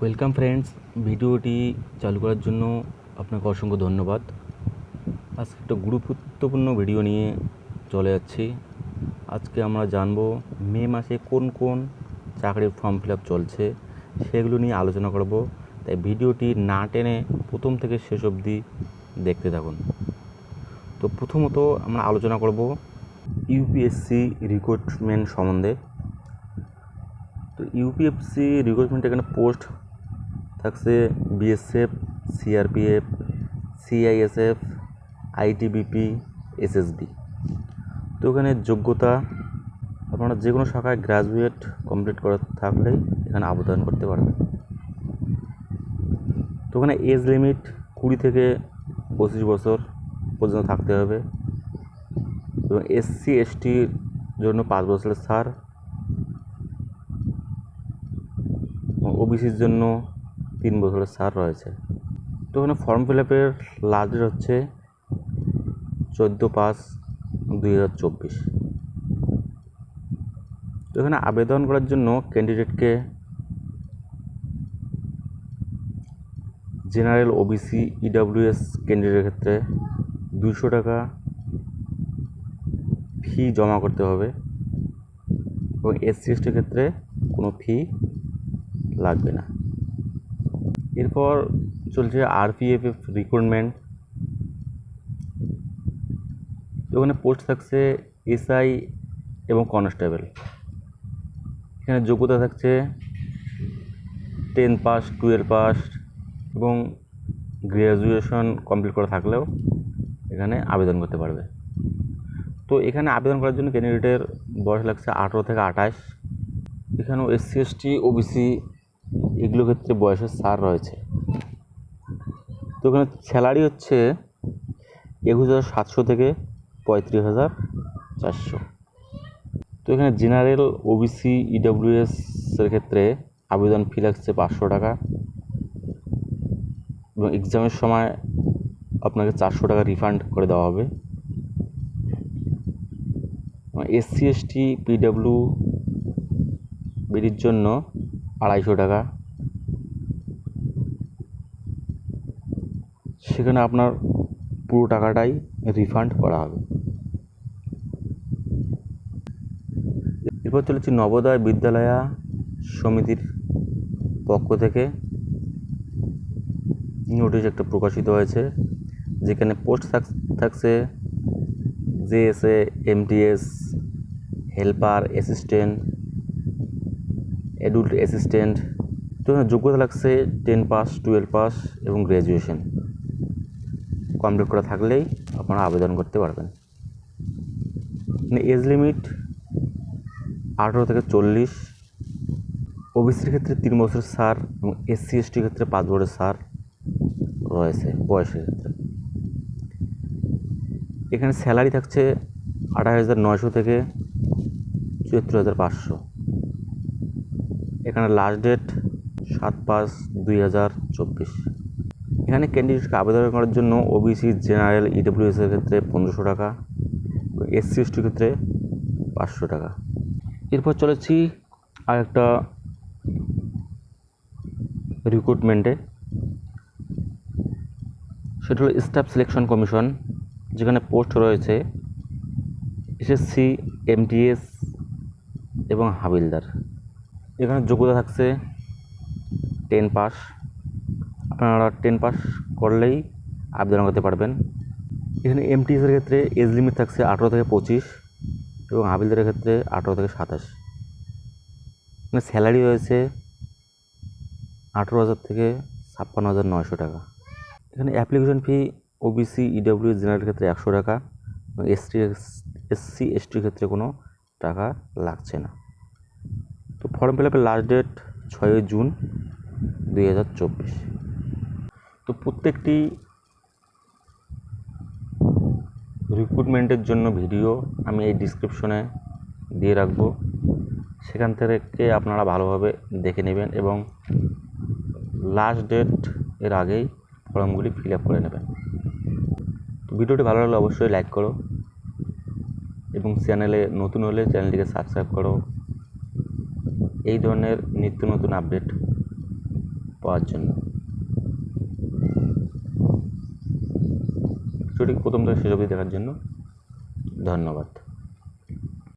Welcome friends ভিডিওটি চালু করার জন্য আপনাকে অসংখ্য ধন্যবাদ। আজকে একটা গুরুত্বপূর্ণ ভিডিও নিয়ে চলে যাচ্ছি। আজকে আমরা জানব মে মাসে কোন কোন চাকরির ফর্ম ফিল আপ চলছে, সেগুলো নিয়ে আলোচনা করব। তাই ভিডিওটি না টেনে প্রথম থেকে শেষ অবধি দেখতে থাকুন। তো প্রথমত আমরা আলোচনা করব ইউপিএসসি রিক্রুটমেন্ট সম্বন্ধে। তো ইউপিএফসি রিক্রুটমেন্ট এখানে পোস্ট থাকছে BSF, CRPF, CISF, ITBP, SSB. তো এখানে যোগ্যতা, আপনারা যে কোনো শাখায় গ্র্যাজুয়েট কমপ্লিট করা থাকলে এখানে আবেদন করতে পারবেন। তো ওখানে এজ লিমিট কুড়ি থেকে পঁচিশ বছর পর্যন্ত থাকতে হবে এবং এসসি এসটির জন্য পাঁচ বছরের ছাড় ওবিসির জন্য তিন বছরের ছাড় রয়েছে। তো এখানে ফর্ম ফিল আপের লাস্ট হচ্ছে চোদ্দ পাঁচ দুই হাজার চব্বিশ। তো এখানে আবেদন করার জন্য ক্যান্ডিডেটকে জেনারেল ওবিসি ইডাব্লিউএস ক্যান্ডিডেটের ক্ষেত্রে দুশো টাকা ফি জমা করতে হবে এবং এসসি এসটির ক্ষেত্রে কোনো ফি লাগবে না। এরপর চলছে আরপিএফএফ রিক্রুটমেন্ট ওখানে পোস্ট থাকছে এসআই এবং কনস্টেবল এখানে যোগ্যতা থাকছে টেন পাস টুয়েলভ পাস এবং গ্র্যাজুয়েশন কমপ্লিট করা থাকলেও এখানে আবেদন করতে পারবে। তো এখানে আবেদন করার জন্য ক্যান্ডিডেটের বয়স লাগছে আঠেরো থেকে আঠাশ। এখানেও এসসি এসটি ওবিসি এগুলো ক্ষেত্রে বয়সের ছাড় রয়েছে। তো এখানে স্যালারি হচ্ছে একুশ হাজার সাতশো থেকে পঁয়ত্রিশ হাজার চারশো। তো এখানে জেনারেল ওবিসি ইডাব্লিউএস এর ক্ষেত্রে আবেদন ফি লাগছে পাঁচশো টাকা এবং এক্সামের সময় আপনাকে চারশো টাকা রিফান্ড করে দেওয়া হবে। এসসি এসটি পিডাব্লিউ বিডির জন্য আড়াইশো টাকা। সেখানে আপনার পুরো টাকাটাই রিফান্ড করা হবে। এরপর চলেছি নবোদয় বিদ্যালয়া সমিতির পক্ষ থেকে। নোটিশ একটা প্রকাশিত হয়েছে, যেখানে পোস্ট থাকছে JSA MTS helper assistant adult assistant তো যোগ্যতা লাগছে টেন পাস টুয়েলভ পাস এবং গ্র্যাজুয়েশন কমপ্লিট করা থাকলেই আপনারা আবেদন করতে পারবেন। মানে এজ লিমিট আঠেরো থেকে চল্লিশ। ওবিসির ক্ষেত্রে তিন বছর সার এবং এসসি এসটির ক্ষেত্রে পাঁচ বছরের সার রয়েছে বয়সের ক্ষেত্রে। এখানে স্যালারি থাকছে আঠাশ হাজার নয়শো থেকে চুয়াত্তর হাজার পাঁচশো। এখানে লাস্ট ডেট সাত পাঁচ দুই হাজার চব্বিশ। এখানে ক্যান্ডিডেটকে আবেদন করার জন্য ওবিসি জেনারেল ইডব্লিউএস এর ক্ষেত্রে পনেরোশো টাকা এস এসসি এসটির ক্ষেত্রে পাঁচশো টাকা। এরপর চলেছি আর একটা রিক্রুটমেন্টে সেটা হলো স্টাফ সিলেকশন কমিশন যেখানে পোস্ট রয়েছে এসএসসি এমটিএস এবং হাবিলদার। এখানে যোগ্যতা থাকছে টেন পাস আপনারা টেন পাস করলেই আবেদন করতে পারবেন। এখানে এমটিএসের ক্ষেত্রে এজ লিমিট থাকছে আঠেরো থেকে পঁচিশ এবং হাবিলদারের ক্ষেত্রে আঠেরো থেকে সাতাশ। এখানে স্যালারি রয়েছে আঠেরো হাজার থেকে ছাপ্পান্ন হাজার নয়শো টাকা। এখানে application fee OBC EWS general ক্ষেত্রে একশো টাকা এসটি এসসি এসটির ক্ষেত্রে কোনো টাকা লাগছে না। তো ফর্ম ফিল আপের লাস্ট ডেট ছয়ই জুন দুই হাজার চব্বিশ। তো প্রত্যেকটি রিক্রুটমেন্টের জন্য ভিডিও আমি এই ডিসক্রিপশনে দিয়ে রাখব। সেখান থেকে আপনারা ভালোভাবে দেখে নেবেন এবং লাস্ট ডেট এর আগেই ফর্মগুলি ফিল আপ করে নেবেন। তো ভিডিওটি ভালো লাগলে অবশ্যই লাইক করো এবং চ্যানেলে নতুন হলে চ্যানেলটিকে সাবস্ক্রাইব করো। এই ধরনের নিত্য নতুন আপডেট পাওয়ার জন্য। ভিডিওটি প্রথম থেকে শেষ অবধি দেখার জন্য ধন্যবাদ।